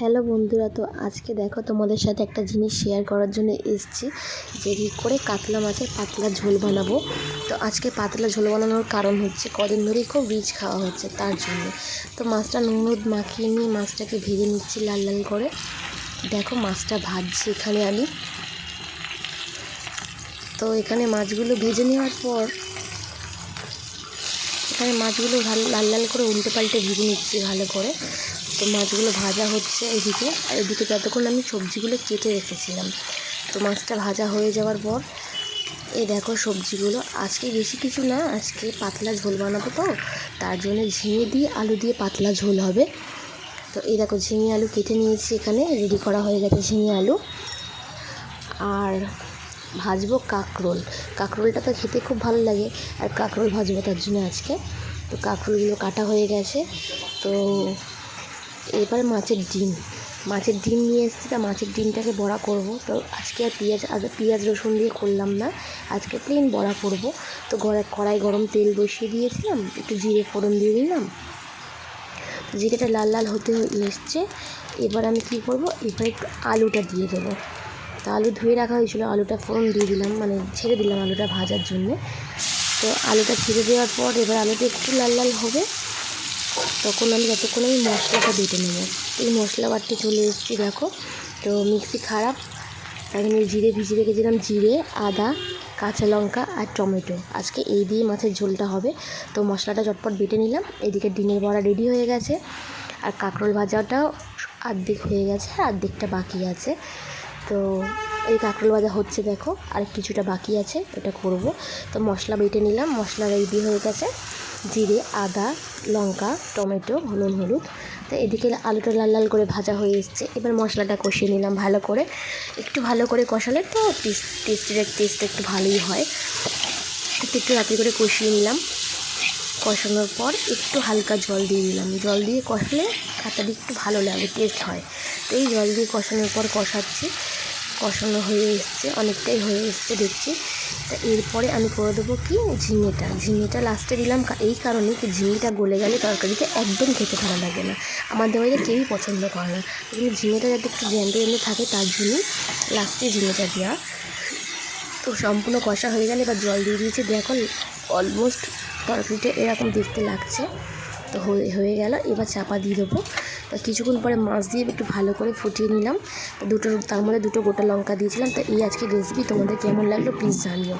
Hello বন্ধুরা, তো আজকে দেখো তোমাদের সাথে একটা জিনিস শেয়ার করার জন্য এসেছি, যে কী করে কাতলা মাছের পাতলা ঝোল বানাবো। তো আজকে পাতলা ঝোল বানানোর কারণ হচ্ছে, কদিন ধরেই খুব রিচ খাওয়া হচ্ছে তার জন্য। তো মাছটা নুন, হলুদ মাখিয়ে নিয়ে মাছটাকে ভেজে নিচ্ছি লাল লাল করে। দেখো মাছটা ভাজছি এখানে আমি। তো এখানে মাছগুলো ভেজে নেওয়ার পর এখানে মাছগুলো ভালো লাল লাল করে উল্টে পাল্টে ভেজে নিচ্ছি ভালো করে। তো মাছগুলো ভাজা হচ্ছে এদিকে। আর এদিকে যতক্ষণ আমি সবজিগুলো কেটে রেখেছিলাম, তো মাছটা ভাজা হয়ে যাওয়ার পর এই দেখো সবজিগুলো। আজকে বেশি কিছু না, আজকে পাতলা ঝোল বানাবো তো, তার জন্য ঝিঙে দিয়ে আলু দিয়ে পাতলা ঝোল হবে। তো এই দেখো ঝিঙে আলু কেটে নিয়েছি এখানে রেডি করা হয়ে গেছে ঝিঙে আলু। আর ভাজবো কাঁকরোল। কাঁকরোলটা তো খেতে খুব ভালো লাগে, আর কাঁকরোল ভাজবো তার জন্য আজকে। তো কাঁকরোলগুলো কাটা হয়ে গেছে। তো এবার মাছের ডিম। মাছের ডিম নিয়ে এসেছি, তা মাছের ডিমটাকে বড়া করব। তো আজকে আর পেঁয়াজ আর পেঁয়াজ রসুন দিয়ে করলাম না, আজকে প্লেন বড়া করব। তো গড়া, কড়াই গরম তেল বসিয়ে দিয়েছিলাম, একটু জিরে ফোড়ন দিয়ে দিলাম। জিরেটা লাল লাল হতে এসছে। এবার আমি কী করব? এবার একটু আলুটা দিয়ে দেবো। তো আলু ধুয়ে রাখা হয়েছিলো, আলুটা ফোড়ন দিয়ে দিলাম মানে ছেড়ে দিলাম আলুটা ভাজার জন্যে। তো আলুটা ছেড়ে দেওয়ার পর এবার আলুটা একটু লাল লাল হবে, তখন আমি যতক্ষণ আমি মশলাটা বেটে নেব। এই মশলা বাটতে চলে এসেছি, দেখো। তো মিক্সি খারাপ, তাই আমি জিরে ভিজিয়ে রেখেছিলাম, জিরে, আদা, কাঁচা লঙ্কা আর টমেটো। আজকে এই দিয়ে মাছের ঝোলটা হবে। তো মশলাটা চটপট বেটে নিলাম, এদিকে ডিমের বড়া রেডি হয়ে গেছে, আর কাঁকরোল ভাজাটাও আর্ধেক হয়ে গেছে আর্ধেকটা বাকি আছে। তো এই কাঁকরোল ভাজা হচ্ছে দেখো, আর কিছুটা বাকি আছে, এটা করব। তো মশলা বেটে নিলাম, মশলা রেডি হয়ে গেছে। জিরে, আদা, লঙ্কা, টমেটো, হলুদ হলুদ। তো এদিকে আলুটা লাল লাল করে ভাজা হয়ে এসছে। এবার মশলাটা কষিয়ে নিলাম ভালো করে। একটু ভালো করে কষালে তো টেস্ট টেস্টের টেস্ট একটু ভালোই হয়। একটু একটু রাত্রি করে কষিয়ে নিলাম। কষানোর পর একটু হালকা জল দিয়ে দিলাম জল দিয়ে কষালে খাতাটা একটু ভালো লাগে টেস্ট হয়। তো এই জল দিয়ে কষানোর পর কষাচ্ছি। কষানো হয়ে এসছে, অনেকটাই হয়ে এসছে দেখছি। তা এরপরে আমি করে দেবো কি? ঝিঙেটা। ঝিঙেটা লাস্টে দিলাম এই কারণে কি ঝিঙেটা গলে গেলে তরকারিতে একদম খেতে ভালো লাগে না। আমাদের বাড়িতে কেউই পছন্দ করে না। কিন্তু ঝিঙেটা যাতে একটু জ্যান্ত জ্যান্ত থাকে, তার জন্যই লাস্টে ঝিঙেটা দেওয়া তো সম্পূর্ণ কষা হয়ে গেলে এবার জল দিয়ে দিয়েছি। দেখো অলমোস্ট তরকারিটা এরকম দেখতে লাগছে। তো হয়ে হয়ে গেল। এবার চাপা দিয়ে দেবো। তা কিছুক্ষণ পরে মাছ দিয়ে একটু ভালো করে ফুটিয়ে নিলাম। দুটো, তার মধ্যে দুটো গোটা লঙ্কা দিয়েছিলাম। তো এই আজকে রেসিপি তোমাদের কেমন লাগল প্লিজ জানিও।